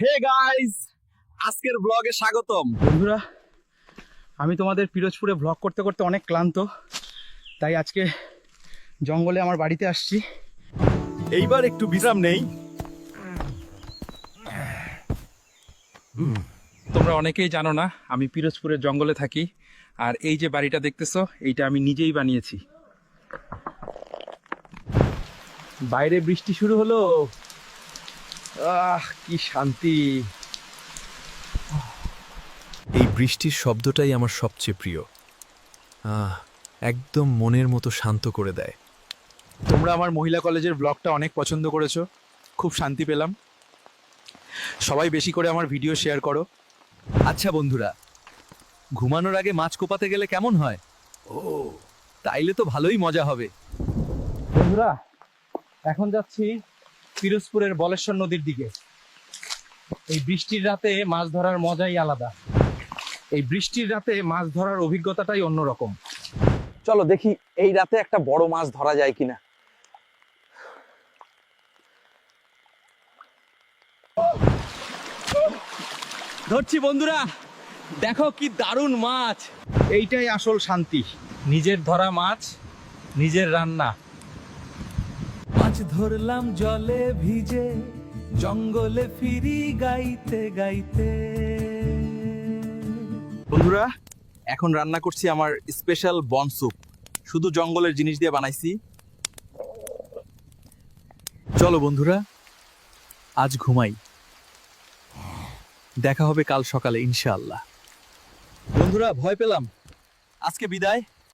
Hey guys আজকের ব্লগে স্বাগতম। বন্ধুরা, আমি তোমাদের পিরোজপুরে ব্লগ করতে করতে অনেক ক্লান্ত। তাই আজকে জঙ্গলে আমার বাড়িতে আসছি। এইবার একটু বিশ্রাম নেই। তোমরা অনেকেই জানো না, আমি পিরোজপুরের জঙ্গলে থাকি। আর এই যে বাড়িটা দেখতেছো, এইটা আমি নিজেই বানিয়েছি। বাইরে বৃষ্টি শুরু হলো। আহ কি শান্তি। এই বৃষ্টির শব্দটাই আমার সবচেয়ে প্রিয়। আহ একদম মনের মতো শান্ত করে দেয়। তোমরা আমার মহিলা কলেজের ব্লগটা অনেক পছন্দ করেছ। খুব শান্তি পেলাম। সবাই বেশি করে আমার ভিডিও শেয়ার করো। আচ্ছা বন্ধুরা ঘুমানোর আগে মাছ কোপাতে গেলে কেমন হয়? ও তাইলে তো ভালোই মজা হবে। বন্ধুরা এখন যাচ্ছি পিরোজপুরের বলেশ্বর নদীর দিকে। এই বৃষ্টির রাতে মাছ ধরার মজাই আলাদা। এই বৃষ্টির রাতে মাছ ধরার অভিজ্ঞতাটাই অন্যরকম। চলো দেখি এই রাতে একটা বড় মাছ ধরা যায় কিনা। ধরছি বন্ধুরা দেখো কি দারুণ মাছ। এইটাই আসল শান্তি। নিজের ধরা মাছ নিজের রান্না। ধরলাম জলে ভিজে, জঙ্গলে ফিরি গাইতে গাইতে। বন্ধুরা, এখন রান্না করছি আমার স্পেশাল বন স্যুপ শুধু জঙ্গলের জিনিস দিয়ে বানাইছি। চলো বন্ধুরা, আজ ঘুমাই। দেখা হবে কাল সকালে, ইনশাআল্লাহ। বন্ধুরা, ভয় পেলাম। আজকে বিদায়।